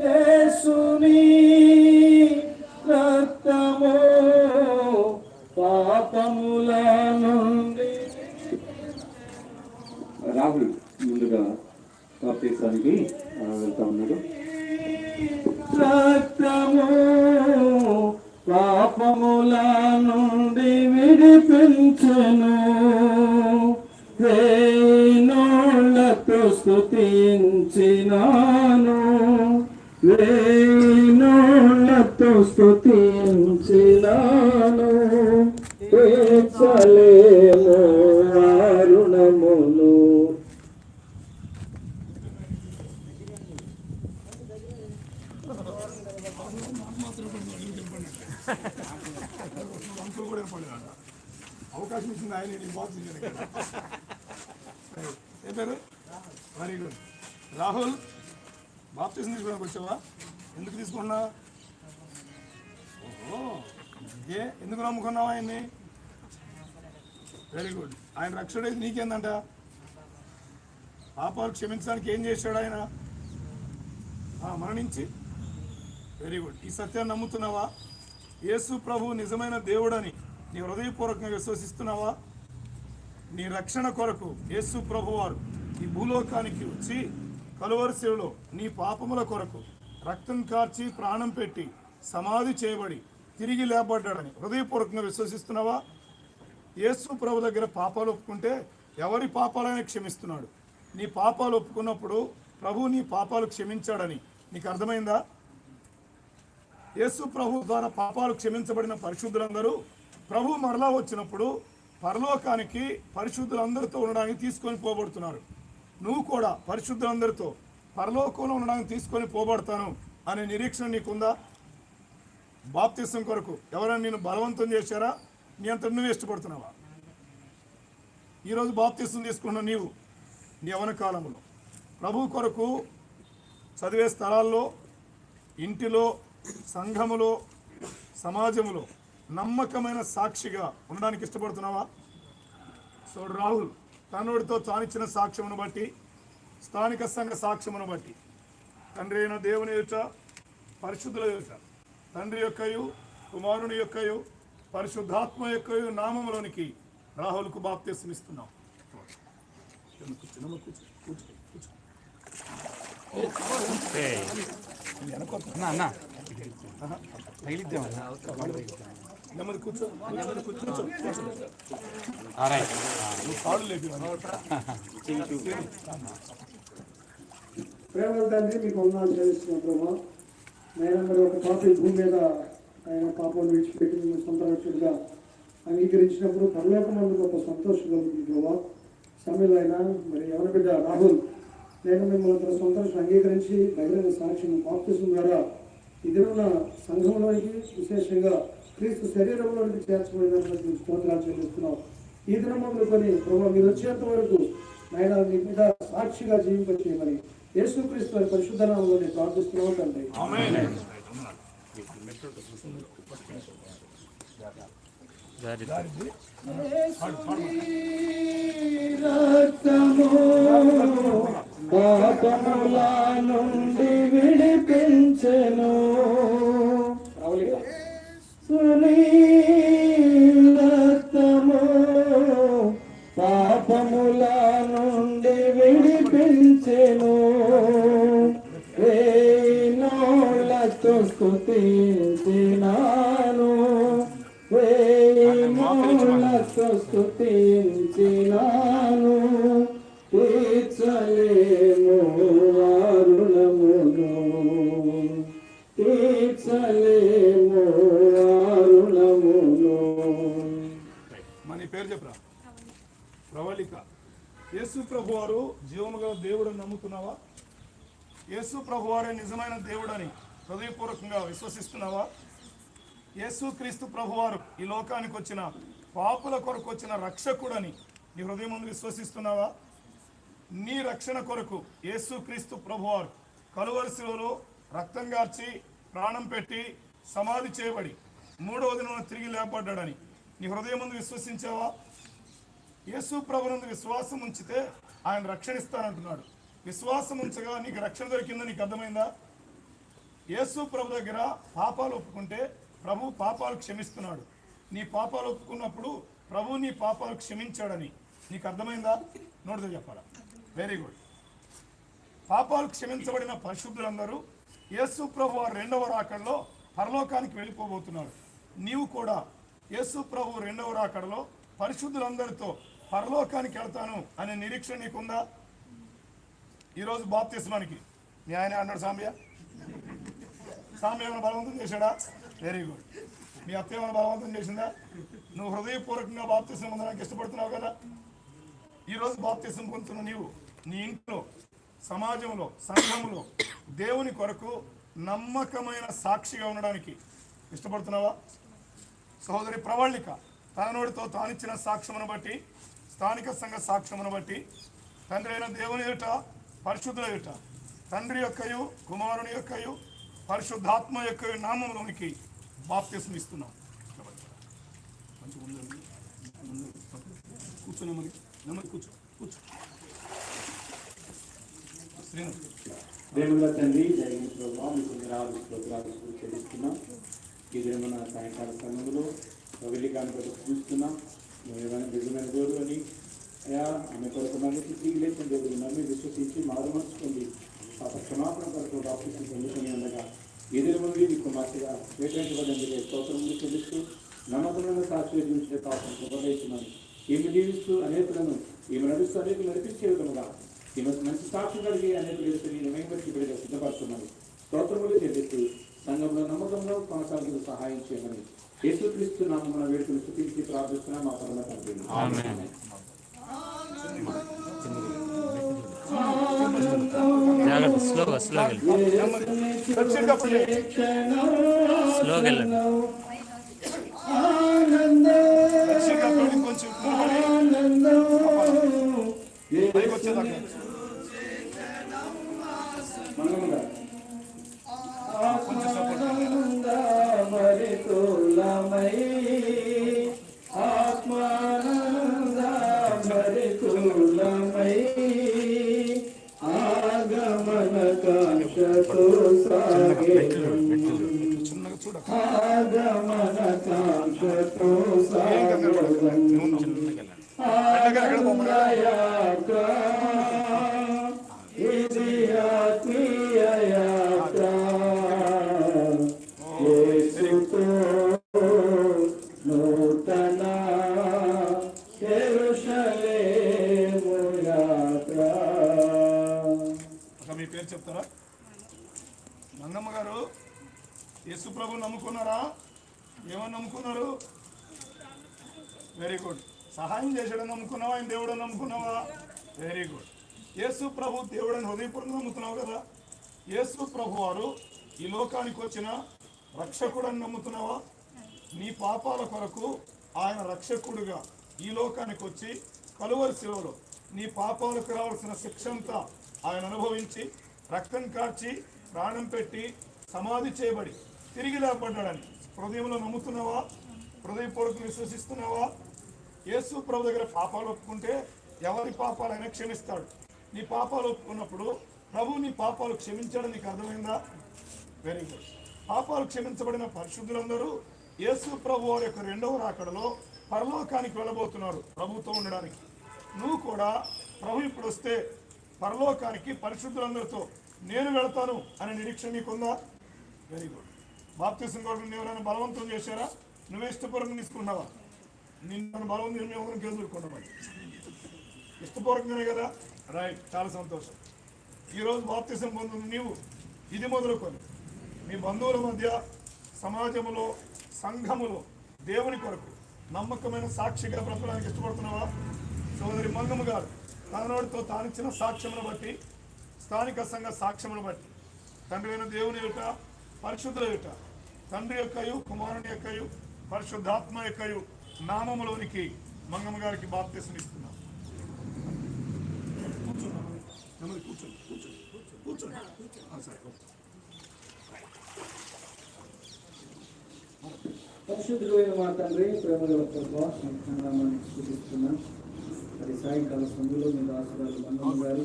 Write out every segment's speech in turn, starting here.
యేసుని రక్తము పాపముల నుండి. రాహుల్ ముందుగా ఆ, వెళ్తా ఉన్నాడు. రక్తము పాపముల నుండి విడిపించెను. వేణోళ్ళతో స్తుతించినాను. వేణోళ్ళతో స్తుతించినాను. తీర్చలేము అరుణమును. అవకాశం ఇచ్చింది ఆయన బాక్స్ ఏ పేరు? వెరీ గుడ్ రాహుల్ బాప్తీసం తీసుకోవడానికి వచ్చావా? ఎందుకు తీసుకున్నా? ఓహో ఏ ఎందుకు నమ్ముకున్నావా ఆయన్ని? వెరీ గుడ్ ఆయన రక్షణ నీకేందంట? పాపాలు క్షమించడానికి ఏం చేశాడు ఆయన? మరణించి. వెరీ గుడ్ ఈ సత్యాన్ని నమ్ముతున్నావా? యేసు ప్రభు నిజమైన దేవుడని నీ హృదయపూర్వకంగా విశ్వసిస్తున్నావా? నీ రక్షణ కొరకు యేసు ప్రభువారు ఈ భూలోకానికి వచ్చి కలువరిశిలో నీ పాపముల కొరకు రక్తం కార్చి ప్రాణం పెట్టి సమాధి చేయబడి తిరిగి లేబడ్డాడని హృదయపూర్వకంగా విశ్వసిస్తున్నావా? యేసు ప్రభు దగ్గర పాపాలు ఒప్పుకుంటే ఎవరి పాపాలైనా క్షమిస్తున్నాడు. నీ పాపాలు ఒప్పుకున్నప్పుడు ప్రభు నీ పాపాలు క్షమించాడని నీకు అర్థమైందా? యేసు ప్రభు ద్వారా పాపాలు క్షమించబడిన పరిశుద్ధులందరూ ప్రభు మరలా వచ్చినప్పుడు పరలోకానికి పరిశుద్ధులందరితో ఉండడానికి తీసుకొని పోబడుతున్నారు. నువ్వు కూడా పరిశుద్ధులందరితో పరలోకంలో ఉండడానికి తీసుకొని పోబడతాను అనే నిరీక్షణ నీకుందా? బాప్తిసం కొరకు ఎవరైనా నేను బలవంతం చేశారా? నీ అంత నువ్వు ఇష్టపడుతున్నావా? ఈరోజు బాప్తిసం తీసుకున్న నీవు నీ యవన కాలంలో. ప్రభు కొరకు చదివే స్థలాల్లో ఇంటిలో సంఘములో సమాజంలో నమ్మకమైన సాక్షిగా ఉండడానికి ఇష్టపడుతున్నావా? సో రాహుల్ తనుడితో తానిచ్చిన సాక్ష్యమును బట్టి స్థానిక సంఘ సాక్ష్యమును బట్టి తండ్రి అయిన దేవుని యొక్క పరిశుద్ధుల యొక్క తండ్రి యొక్కయు కుమారుని యొక్కయు పరిశుద్ధాత్మ యొక్కయు నామములోనికి రాహుల్కు బాప్తీసం ఇస్తున్నాం కూర్చో, కూర్చో, కూర్చో, కూర్చో. నెమ్మది కూర్చో నెమ్మది కూర్చో కూర్చో, కూర్చో. ప్రేమల తండ్రి మీకు వందనాలు చేస్తున్న ప్రభా నేను మరి ఒక పాప భూమి మీద ఆయన పాపను విడిచిపెట్టి మేము సొంత రక్షకుడిగా అంగీకరించినప్పుడు పరలోకమందు గొప్ప సంతోషం కలుగుతుంది ప్రభా సమయంలో అయినా మరి ఎవరి బిడ్డ రాహుల్ నేను మిమ్మల్ని తన సొంత అంగీకరించి బహిరంగ సాక్ష్యం పాపిస్తున్న ద్వారా ఇదిన్న సంఘంలోనికి విశేషంగా క్రీస్తు శరీరంలోనికి చేర్చబడినటువంటి స్తోత్రాలు చెల్లిస్తున్నాం. ఈ దినమంలో కొని ప్రభావ మీరు వచ్చేంత వరకు నాయన మీ మీద సాక్షిగా జీవింపచేయమని యేసుక్రీస్తు వారి పరిశుద్ధ నామంలో నేను ప్రార్థిస్తున్నాం తండ్రి. రక్తము పాపముల నుండి విడిపించెను రక్తము పాపముల నుండి విడిపించెను. వేణోళ్ళతో స్తుతించినాను. వేణోళ్ళతో స్తుతించినాను. పేరు చెప్పరా? ప్రవళిక. యేసు ప్రభు వారు జీవము గల దేవుడు నమ్ముతున్నావా? యేసు ప్రభు వారే నిజమైన దేవుడని హృదయపూర్వకంగా విశ్వసిస్తున్నావా? యేసు క్రీస్తు ప్రభువారు ఈ లోకానికి వచ్చిన పాపుల కొరకు వచ్చిన రక్షకుడని నీ హృదయం ముందు విశ్వసిస్తున్నావా? నీ రక్షణ కొరకు యేసు క్రీస్తు ప్రభువారు కలువరిశిలో రక్తం గార్చి ప్రాణం పెట్టి సమాధి చేయబడి మూడవ దిన తిరిగి లేపడ్డాడని నీ హృదయం ముందు విశ్వసించావా? యేసు ప్రభునందు విశ్వాసం ఉంచితే ఆయన రక్షణిస్తానంటున్నాడు. విశ్వాసం ఉంచగా నీకు రక్షణ దొరికిందో? నీకు అర్థమైందా? యేసు ప్రభు దగ్గర పాపాలు ఒప్పుకుంటే ప్రభు పాపాలు క్షమిస్తున్నాడు. నీ పాపాలు ఒప్పుకున్నప్పుడు ప్రభు నీ పాపాలు క్షమించాడని. నీకు అర్థమైందా? నోటితో చెప్పాలా? వెరీ గుడ్ పాపాలు క్షమించబడిన పరిశుద్ధులందరూ యేసు ప్రభు రెండవ రాకల్లో పరలోకానికి వెళ్ళిపోబోతున్నారు. నీవు కూడా యేసు ప్రభు రెండవ రాకడలో పరిశుద్ధులందరితో పరలోకానికి వెళ్తాను అనే నిరీక్షణ నీకుందా? ఈరోజు బాప్తిస్మానికి. మీ ఆయన అన్నాడు సామ్య సామ్య ఏమైనా బలవంతం చేశాడా? వెరీ గుడ్ మీ అత్త ఏమైనా బలవంతం చేసిందా? నువ్వు హృదయపూర్వకంగా బాప్తిసం పొందడానికి ఇష్టపడుతున్నావు కదా. ఈరోజు బాప్తిసం పొందుతున్న నీవు నీ ఇంట్లో సమాజంలో సంఘంలో దేవుని కొరకు నమ్మకమైన సాక్షిగా ఉండడానికి ఇష్టపడుతున్నావా? సహోదరి ప్రవళిక తన తానిచ్చిన సాక్ష్యమును బట్టి స్థానిక సంఘ సాక్ష్యమును బట్టి తండ్రి అయిన దేవుని ఎదుట పరిశుద్ధుల ఎదుట తండ్రి యొక్కయు కుమారుని యొక్కయు పరిశుద్ధాత్మ యొక్క నామంలోనికి బాప్తిసం ఇస్తున్నాం. మంచిగా మరి. కూర్చో నెమ్మది కూర్చో కూర్చో. దేవుల తండ్రి జరిగిన ప్రభావం మీకు స్తోత్రాలు చెల్లిస్తున్నాం. ఈ దినమున సాయంకాల సమయంలో వెళ్ళి కాని కొరకు చూస్తున్నాం ఏమైనా నిజమైన దేవుడు అని అయా ఆమె కొరకు మనకి తిరిగి లేచిన దేవుడు నమ్మి విశ్వసించి మారుమర్చుకుంది పాప క్షమాపణ కొరకు బాప్తిసం పొందుకొని ఉండగా ఈ దినముందు మీకు మార్చిగా స్తోత్రం స్తోత్రములు చెల్లిస్తూ నమ్మకమైన సాక్షి పాపం ఉపదేశమని ఈమె జీవిస్తూ అనేకులను ఈమె నడుస్తూ అనేకులు నడిపించే విధముగా ఈమె మంచి సాక్షి కలిగి అనేకులు ఎదుటి మేమరికి బిడ్డగా స్తోత్రములు చెల్లిస్తూ సంఘంలో నమ్మకంలో కొనసాగుతూ సహాయం చేయమని యేసుక్రీస్తు నామమున వేడుకలు స్థుతించి ప్రార్థిస్తున్నాం. మా పరమ తండ్రి. ఆమేన్. జాగ్రత్త స్లోగా స్లోగా. స్లోగా వెళ్ళండి కొంచెం ఇది ఆత్మీయ యాత్ర. యేసుతో నూతన యెరూషలేము యాత్ర మీ పేరు చెప్తారా? మంగమ్మ గారు? యేసు ప్రభు నమ్ముకున్నారా? ఏమని నమ్ముకున్నారు? వెరీ గుడ్ సహాయం చేసాడు నమ్ముకున్నావా? ఆయన దేవుడు నమ్ముకున్నావా? వెరీ గుడ్ యేసు ప్రభు దేవుడని హృదయపూర్వకంగా నమ్ముతున్నావు కదా? యేసు ప్రభు వారు ఈ లోకానికి వచ్చిన రక్షకుడని నమ్ముతున్నావా? నీ పాపాల కొరకు ఆయన రక్షకుడుగా ఈ లోకానికి వచ్చి కలువరి శిలువలో నీ పాపాలకు రావాల్సిన శిక్ష అంతా ఆయన అనుభవించి రక్తం కార్చి ప్రాణం పెట్టి సమాధి చేయబడి తిరిగి లేపడ్డాడని హృదయంలో నమ్ముతున్నావా? హృదయపూర్వకం విశ్వసిస్తున్నావా? యేసు ప్రభు దగ్గర పాపాలు ఒప్పుకుంటే ఎవరి పాపాలైనా క్షమిస్తాడు. నీ పాపాలు ఒప్పుకున్నప్పుడు ప్రభు నీ పాపాలు క్షమించాడని నీకు అర్థమైందా? వెరీ గుడ్ పాపాలు క్షమించబడిన పరిశుద్ధులందరూ యేసు ప్రభు వారి యొక్క రెండవ రాకడలో పరలోకానికి వెళ్ళబోతున్నారు ప్రభుతో ఉండడానికి. నువ్వు కూడా ప్రభు ఇప్పుడు వస్తే పరలోకానికి పరిశుద్ధులందరితో నేను వెళతాను అనే నిరీక్షణ నీకుందా? వెరీ గుడ్ బాప్తిసం కొరకు నువ్వు ఎవరైనా బలవంతం చేశారా? నువ్వే ఇష్టపూర్వకం తీసుకున్నావా? నిన్ను బలవంతం మేము ఎవరిని కేసుకుంటాం ఇష్టపూర్వకంగానే కదా? రైట్ చాలా సంతోషం. ఈరోజు బాప్తిసం పొందుతున్న నీవు ఇది మొదలుకొని మీ బంధువుల మధ్య సమాజంలో సంఘములో దేవుని కొరకు నమ్మకమైన సాక్షిగా బ్రతకడానికి ఇష్టపడుతున్నావా? సోదరి మంగమ్మ గారు తన తానిచ్చిన సాక్ష్యమును బట్టి స్థానిక సంఘ సాక్ష్యమును బట్టి తండ్రి అయిన దేవుని యొక్క పరిశుద్ధుల యొక్క తండ్రి యొక్కయు కుమారుని యొక్కయు పరిశుద్ధాత్మ యొక్కయు నామములోనికి మంగమ్మ గారికి బాప్తీసం ఇస్తున్నాం. కూర్చోండి నెమ్మది కూర్చోండి కూర్చోండి. కూర్చోండి. సరే. పరిశుద్ధుడైన మా తండ్రి ప్రేమగల ప్రభావ నామాన్ని మరి సాయంకాల సమయంలో మీ దాసురాలు మంగమ్మ గారు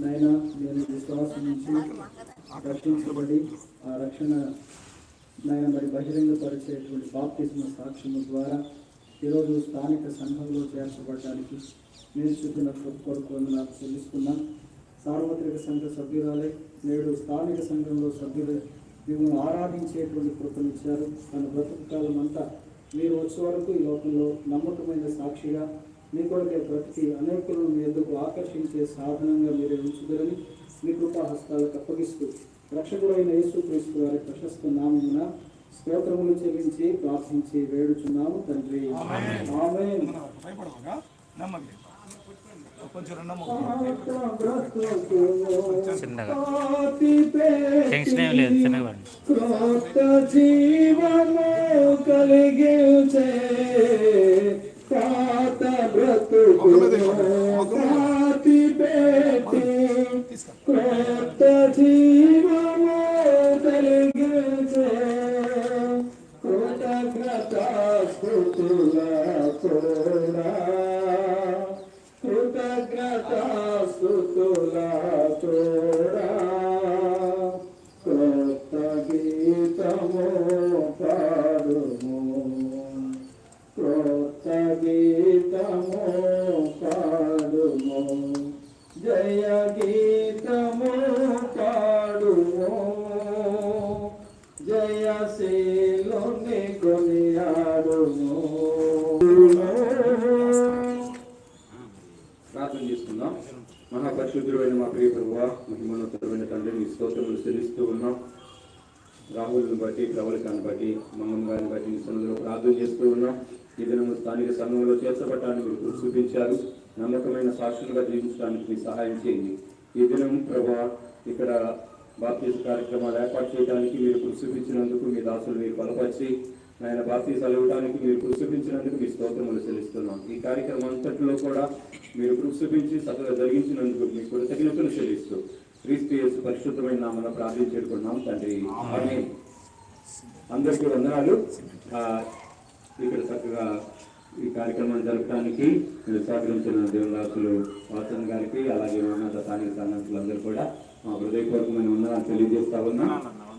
నాయన నేను విశ్వాసం నుంచి రక్షించబడి ఆ రక్షణ నాయన మరి బహిరంగపరిచేటువంటి బాప్తిజమ సాక్ష్యము ద్వారా ఈరోజు స్థానిక సంఘంలో చేర్చబడడానికి మీరు చూపిన కొరకు అని నాకు చెల్లిస్తున్నాను సార్వత్రిక సంఘ సభ్యురాలే నేడు స్థానిక సంఘంలో సభ్యులు మిమ్మల్ని ఆరాధించేటువంటి కృపనిచ్చారు తన బ్రతుకు కాలం అంతా మీరు వచ్చే వరకు ఈ లోకంలో నమ్మకమైన సాక్షిగా మీ కొరకే బ్రతికి అనేకులను మీ ఎందుకు ఆకర్షించే సాధనంగా మీరు ఉంచుదరని మీ కృపా హస్తాలకు అప్పగిస్తూ రక్షకుడైన యేసుక్రీస్తు వారి ప్రశస్త నామమున స్తోత్రములు చెల్లించి ప్రార్థించి వేడుచున్నాము తండ్రి. క్రొత్త జీవము కలిగించే పాత ప్రియ ప్రభువ మహిమోన్నతమైన తండ్రి మీ స్తోత్రములు చెల్లిస్తూ ఉన్నాం. రాహుల్ని బట్టి ప్రవళికాన్ని బట్టి మంగమ్మ గారిని బట్టి మీ సన్నిధిలో ప్రార్థన చేస్తూ ఉన్నాం. ఈ దినము స్థానిక సంఘంలో చేర్చబట్టడానికి మీరు చూపించారు. నమ్మకమైన సాక్షులుగా జీవించడానికి మీ సహాయం చేయండి. ఈ దినం ప్రభా ఇక్కడ బాప్తీస కార్యక్రమాలు ఏర్పాటు చేయడానికి మీరు కృషిపించినందుకు మీ దాసులు మీరు బలపరిచి ఆయన బాప్తీసాలు ఇవ్వడానికి మీరు కృషిపించినందుకు మీ స్తోత్రములు చెల్లిస్తున్నాం. ఈ కార్యక్రమం అంతటిలో కూడా మీరు కృషి చూపించి సకగా జరిగించినందుకు మీకు కృతజ్ఞతలు చెల్లిస్తూ క్రీస్తు యేసు పరిశుద్ధమైన నామన ప్రార్థించుకున్నాం తండ్రి. అందరికీ వందనాలు. ఇక్కడ చక్కగా ఈ కార్యక్రమాన్ని జరపడానికి మీరు సహకరించిన దేవదాసులు వాసన్ గారికి అలాగే ఉన్నత స్థానిక సంఘాసులందరూ కూడా మా హృదయపూర్వకమైన వందనాలు తెలియజేస్తా ఉన్నా.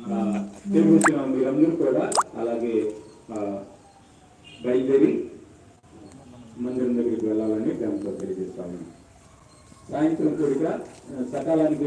ఆ, తిరిగి వచ్చిన మీరందరూ కూడా అలాగే బయలుదేరి మందిరం దగ్గరికి వెళ్ళాలని దాంతో తెలియజేస్తాము సాయంత్రం కూడా సకాలానికి